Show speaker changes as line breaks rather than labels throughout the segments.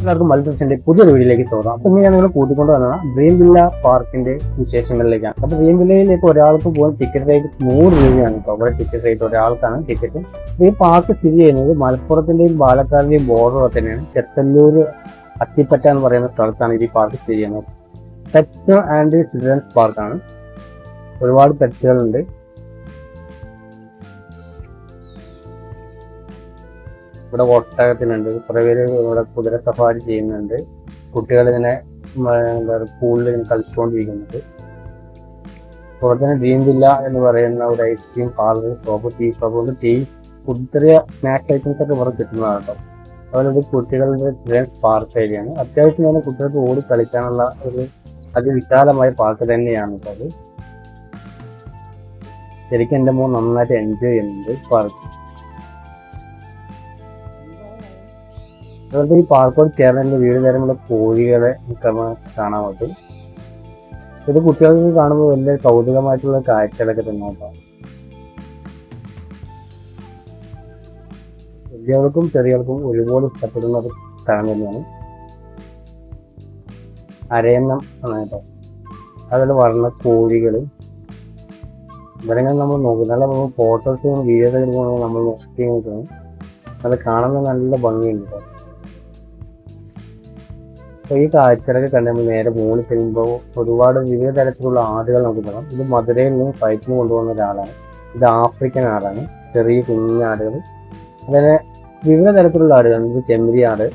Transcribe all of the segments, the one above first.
എല്ലാവർക്കും മൾട്ടിപ്സിന്റെ പുതിയൊരു വീഡിയോയിലേക്ക് സ്വാഗതം. അപ്പൊ ഇന്ന് ഞാൻ നിങ്ങളെ കൂട്ടിക്കൊണ്ട് വന്നത് ഡ്രീം വില്ല പാർക്കിന്റെ വിശേഷങ്ങളിലേക്കാണ്. അപ്പൊ ഡ്രീം വില്ലയിലേക്ക് ഒരാൾക്ക് പോകാൻ ടിക്കറ്റ് റേറ്റ് നൂറ് രൂപയാണ് ഇപ്പൊ അവിടെ ടിക്കറ്റ് റേറ്റ് ഒരാൾക്കാണ് ടിക്കറ്റ് ഈ പാർക്ക് സ്ഥിതി ചെയ്യുന്നത് മലപ്പുറത്തിന്റെയും പാലക്കാടിന്റെയും ബോർഡർ തന്നെയാണ്. ചെത്തല്ലൂർ അത്തിപ്പറ്റ എന്ന് പറയുന്ന സ്ഥലത്താണ് ഈ പാർക്ക് സ്ഥിതി ചെയ്യുന്നത്. പെറ്റ്സ് ആൻഡ് ചിൽഡ്രൻസ് പാർക്കാണ് ഒരുപാട് പെറ്റുകളുണ്ട് ഇവിടെ ഒട്ടകത്തിനുണ്ട്. കുറെ പേര് ഇവിടെ കുതിര സഫാരി ചെയ്യുന്നുണ്ട്. കുട്ടികൾ ഇങ്ങനെ പൂളിൽ ഇങ്ങനെ കളിച്ചുകൊണ്ടിരിക്കുന്നുണ്ട് അതുപോലെ തന്നെ ഡ്രീം വില്ല എന്ന് പറയുന്ന ഒരു ice cream parlour shop tea shop കൊണ്ട് ടീ ചെറിയ സ്നാക്സ് ഐറ്റംസ് ഒക്കെ ഇവിടെ കിട്ടുന്നതാണ് കേട്ടോ. അതുപോലെ ഇത് കുട്ടികളുടെ ചിൽഡ്രൻസ് പാർക്ക് ഏരിയയാണ് അത്യാവശ്യം തന്നെ കുട്ടികൾക്ക് ഓടി കളിക്കാനുള്ള ഒരു അതിവിശാലമായ പാർക്ക് തന്നെയാണ് അത്. ശരിക്കും എന്റെ മോൻ നന്നായിട്ട് എൻജോയ് ചെയ്യുന്നുണ്ട് പാർക്ക് അതുപോലെ ഈ പാർക്കോട് ചേർന്ന് വീട് നേരമുള്ള കോഴികളെ കാണാൻ പറ്റും. ഇത് കുട്ടികൾക്ക് കാണുമ്പോൾ വലിയ കൗതുകമായിട്ടുള്ള കാഴ്ചകളൊക്കെ തന്നെ വലിയവർക്കും ചെറിയവർക്കും ഒരുപോലെ ഇഷ്ടപ്പെടുന്ന ഒരു സ്ഥലം തന്നെയാണ്. അരയന്നം ആണ് കേട്ടോ. അതുപോലെ വർണ കോഴികൾ ഇവിടെ നമ്മൾ നോക്കും. നല്ല ഫോട്ടോസും വീഡിയോസ് നമ്മൾ നോക്കി നോക്കണം അത് കാണുന്ന നല്ല ഭംഗിയുണ്ട് കേട്ടോ. അപ്പൊ ഈ കാഴ്ചകളൊക്കെ കണ്ട് നമ്മൾ നേരെ മുകളിൽ ചെല്ലുമ്പോൾ ഒരുപാട് വിവിധ തരത്തിലുള്ള ആടുകൾ നമുക്ക് കാണാം. ഇത് മധുരയിൽ നിന്ന് ഫ്ലൈറ്റിന് കൊണ്ടുപോകുന്ന ഒരാളാണ്. ഇത് ആഫ്രിക്കൻ ആടാണ്. ചെറിയ കുഞ്ഞാടുകൾ അങ്ങനെ വിവിധ തരത്തിലുള്ള ആടുകൾ. ഇത് ചെമ്മരി ആട്.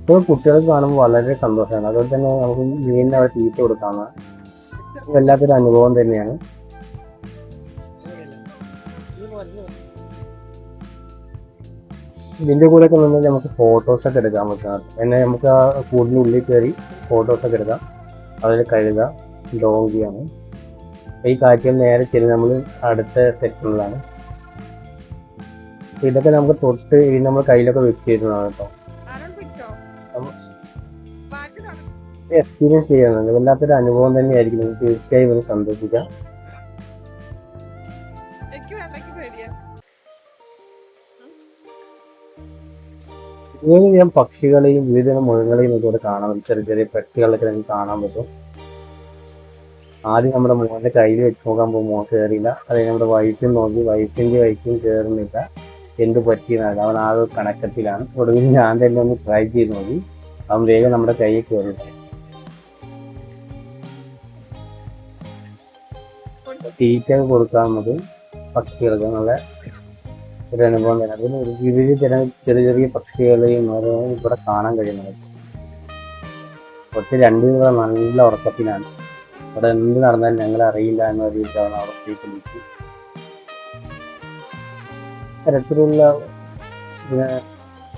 ഇപ്പോൾ കുട്ടികൾക്ക് കാണുമ്പോൾ വളരെ സന്തോഷമാണ്. അതുപോലെ തന്നെ നമുക്ക് മീനിന് അവിടെ തീറ്റ കൊടുക്കാവുന്ന വല്ലാത്തൊരു അനുഭവം തന്നെയാണ്. ഇതിന്റെ കൂടെ ഒക്കെ നിന്ന് നമുക്ക് ഫോട്ടോസ് ഒക്കെ എടുക്കാൻ പറ്റും എന്നെ നമുക്ക് ആ കൂടിനുള്ളിൽ കയറി ഫോട്ടോസ് ഒക്കെ എടുക്കാം. അതിൽ കഴുക ഡോങ്കിയാണ് ഈ കാറ്റിൽ നേരെ ചെല്ലി നമ്മൾ അടുത്ത സെക്ഷനിലാണ് ഇതൊക്കെ നമുക്ക് തൊട്ട് ഇനി നമ്മൾ കയ്യിലൊക്കെ വെച്ചിരുന്നതാണ് കേട്ടോ. എക്സ്പീരിയൻസ് ചെയ്യുന്നുണ്ട്. വല്ലാത്തൊരു അനുഭവം തന്നെയായിരിക്കും. നിങ്ങൾക്ക് തീർച്ചയായും ഒന്ന് സന്തോഷിക്കാം. വിവിധതരം പക്ഷികളെയും വിവിധ മൃഗങ്ങളെയും ഇതുപോലെ കാണാൻ പറ്റും ചെറിയ ചെറിയ പക്ഷികളൊക്കെ നമുക്ക് കാണാൻ പറ്റും. ആദ്യം നമ്മുടെ മോന്റെ കയ്യിൽ വെച്ച് നോക്കാൻ പോകുമ്പോൾ മോൻ കയറിയില്ല അതായത് നമ്മുടെ വൈഫും നോക്കി. വൈഫിന്റെ വൈഫും കയറുന്നില്ല എന്ത് പറ്റിയെന്നല്ല അവൻ ആ ഒരു കണക്കത്തിലാണ് ഒടുവിൽ ഞാൻ തന്നെ ഒന്ന് ട്രൈ ചെയ്ത് നോക്കി. അവൻ വേഗം നമ്മുടെ കയ്യിൽ കയറി തീറ്റ കൊടുക്കാൻ നമുക്ക് പക്ഷികൾക്ക് നല്ല ഒരു അനുഭവം തന്നെ. അതിന് വിവിധ തരം ചെറിയ ചെറിയ പക്ഷികളെയും മരവും ഇവിടെ കാണാൻ കഴിയുന്നത്. കുറച്ച് ഇവിടെ നല്ല ഉറക്കത്തിലാണ്. ഇവിടെ എന്ത് നടന്നാലും ഞങ്ങൾ അറിയില്ല എന്ന രീതിയിലാണ് അവിടത്തേക്ക് വിളിച്ച് തരത്തിലുള്ള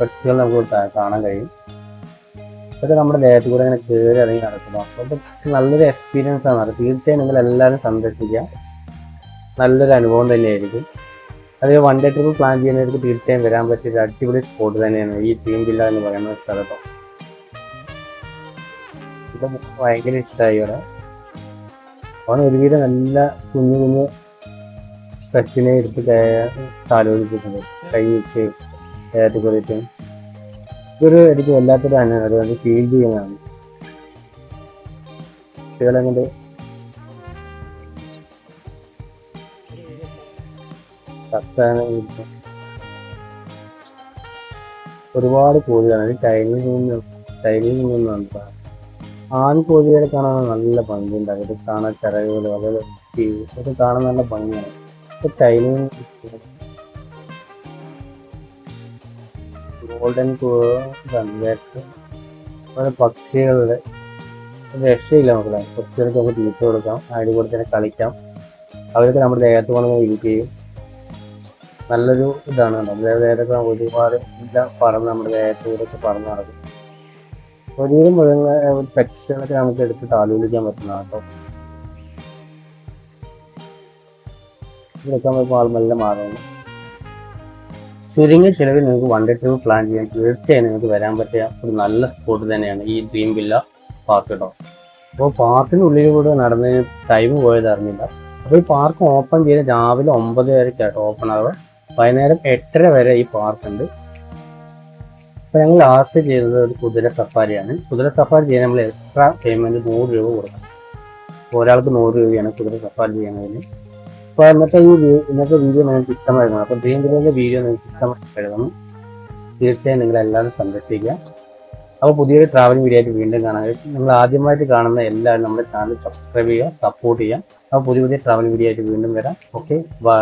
പക്ഷികൾ നമുക്ക് കാണാൻ കഴിയും. ഇതൊക്കെ നമ്മുടെ ദേഹത്തിൽ കൂടെ ഇങ്ങനെ കയറി ഇറങ്ങി നടക്കുന്നു. അപ്പോൾ നല്ലൊരു എക്സ്പീരിയൻസ് ആണ്. തീർച്ചയായും നിങ്ങൾ എല്ലാവരും സന്ദർശിക്കുക. നല്ലൊരു അനുഭവം തന്നെയായിരിക്കും. അത് വൺ ഡേ ട്രിപ്പ് പ്ലാൻ ചെയ്യുന്നവർക്ക് തീർച്ചയായും വരാൻ പറ്റിയ ഒരു അടിപൊളി സ്പോട്ട് തന്നെയാണ് ഈ ടീം വില്ല എന്ന് പറയുന്ന സ്ഥലത്ത് ഇത് ഭയങ്കര ഇഷ്ടമായി ഇവിടെ. അവൻ ഒരുവിധം നല്ല കുഞ്ഞു കുഞ്ഞു പെറ്റിനെ എടുത്ത് താലോചിച്ചിട്ടുണ്ട് കൈ വെച്ച് കയറ്റി കുറിച്ച് ഇതൊരു എനിക്ക് വല്ലാത്തൊരു അനുഭവം അതുകൊണ്ട് ഫീൽ ചെയ്യുന്നതാണ്. കുട്ടികളെ ഒരുപാട് കോഴികളാണ് ചൈനയിൽ നിന്ന് ചൈനയിൽ നിന്നാണ് കേട്ടോ. ആൺ കോഴികളെ കാണാൻ നല്ല ഭംഗിയുണ്ട് ഇത് കാണാൻ ചിറകുകൾ വളരെ ഇതൊക്കെ കാണാൻ നല്ല ഭംഗിയാണ്. ഇപ്പൊ ചൈനയിൽ ഗോൾഡൻ അതുപോലെ പക്ഷികളുടെ രക്ഷയില്ല മക്കളെ. പക്ഷികൾക്ക് നമുക്ക് തീറ്റ കൊടുക്കാം അതിൽ കൂടെ തന്നെ കളിക്കാം. അവരൊക്കെ നമ്മുടെ ദേഹത്ത് കൊണ്ട് ഇരിക്കുകയും നല്ലൊരു ഇതാണ് കേട്ടോ. നമ്മുടെ ദേഹത്തൊക്കെ ഒരുപാട് ഇല്ല. പറന്ന് നമ്മുടെ ദേഹത്തൂടൊക്കെ പറന്ന് നടക്കും. ഒരു മൃഗങ്ങൾ പെറ്റുകളൊക്കെ നമുക്ക് എടുത്ത് ആലോചിക്കാൻ പറ്റുന്ന കേട്ടോ. ഇതൊക്കെ നമുക്ക് മാറുന്നു ചുരുങ്ങിയ ചിലവിൽ നിങ്ങൾക്ക് വൺ ഡേ ട്രിപ്പ് പ്ലാൻ ചെയ്യാൻ തീർച്ചയായും നിങ്ങൾക്ക് വരാൻ പറ്റിയ ഒരു നല്ല സ്പോട്ട് തന്നെയാണ് ഈ ഡ്രീം വില്ല പാർക്ക് കേട്ടോ. അപ്പോൾ പാർക്കിനുള്ളിൽ കൂടെ നടന്നതിന് ടൈം പോയത് അറിഞ്ഞില്ല. അപ്പോൾ ഈ പാർക്ക് ഓപ്പൺ ചെയ്ത് രാവിലെ ഒമ്പത് വരെക്കാട്ടോ ഓപ്പൺ ആവുക. വൈകുന്നേരം എട്ടര വരെ ഈ പാർക്ക് ഉണ്ട്. അപ്പൊ ഞങ്ങൾ ലാസ്റ്റ് ചെയ്തത് ഒരു കുതിര സഫാരിയാണ് കുതിര സഫാരി ചെയ്യാൻ നമ്മൾ എക്സ്ട്രാ പേയ്മെന്റ് നൂറ് രൂപ കൊടുക്കണം. ഒരാൾക്ക് നൂറ് രൂപയാണ് കുതിര സഫാരി ചെയ്യുന്നതിന്. അപ്പൊ ഇന്നത്തെ ഈ ഇന്നത്തെ വീഡിയോ നിങ്ങൾക്ക് ഇഷ്ടമായിരുന്നു. അപ്പൊ ഡ്രീം വില്ലേജിന്റെ വീഡിയോ നിങ്ങൾക്ക് ഇഷ്ടമായിരുന്നു തീർച്ചയായും നിങ്ങൾ എല്ലാവരും സന്ദർശിക്കുക. അപ്പോൾ പുതിയൊരു ട്രാവലിംഗ് വീഡിയോ ആയിട്ട് വീണ്ടും കാണാം. നിങ്ങൾ ആദ്യമായിട്ട് കാണുന്ന എല്ലാവരും നമ്മുടെ ചാനൽ സബ്സ്ക്രൈബ് ചെയ്യുക സപ്പോർട്ട് ചെയ്യുക. അപ്പോൾ പുതിയ പുതിയ ട്രാവലിംഗ് വീഡിയോ ആയിട്ട് വീണ്ടും വരാം. Okay bye